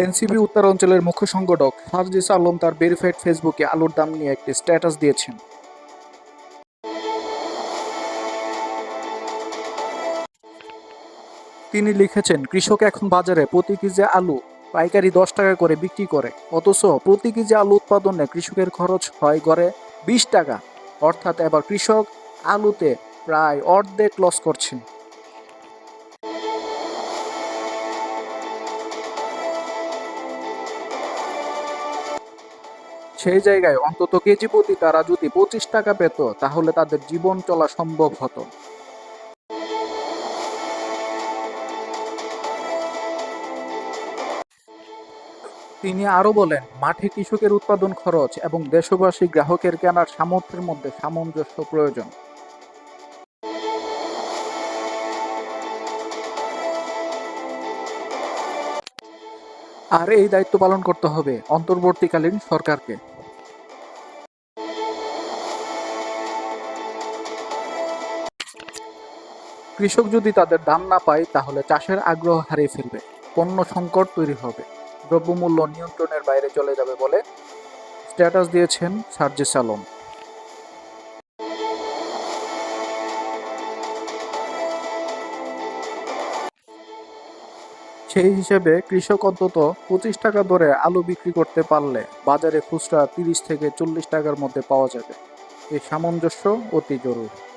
NCP উত্তর অঞ্চলের মুখ্য সংগঠক সার্জিস আলম তার ভেরিফাইড ফেসবুকে আলুর দাম নিয়ে একটি স্ট্যাটাস দিয়েছেন। তিনি লিখেছেন, কৃষক এখন বাজারে প্রতি কেজি আলু পাইকারি দশ টাকা করে বিক্রি করে। অথচ প্রতি কেজি আলু উৎপাদনে কৃষকের খরচ হয় গড়ে বিশ টাকা। অর্থাৎ এবার কৃষক আলুতে প্রায় অর্ধেক লস করছেন। সেই জায়গায় অন্তত কেজি প্রতি তারা যদি পঁচিশ টাকা পেত, তাহলে তাদের জীবন চলা সম্ভব হতো। তিনি আরও বলেন, মাঠে কৃষকের উৎপাদন খরচ এবং দেশবাসী গ্রাহকের কেনার সামর্থ্যের মধ্যে সামঞ্জস্য প্রয়োজন। আর এই দায়িত্ব পালন করতে হবে অন্তর্বর্তীকালীন সরকারকে। কৃষক যদি তাদের দাম না পায়, তাহলে চাষের আগ্রহ হারিয়ে ফেলবে। পণ্য সংকট তৈরি হবে। দ্রব্যমূল্য নিয়ন্ত্রণের বাইরে চলে যাবে বলে স্ট্যাটাস দিয়েছেন সার্জিস আলম। সেই হিসেবে কৃষক অন্তত পঁচিশ টাকা দরে আলু বিক্রি করতে পারলে বাজারে খুচরা তিরিশ থেকে চল্লিশ টাকার মধ্যে পাওয়া যাবে। এই সামঞ্জস্য অতি জরুরি।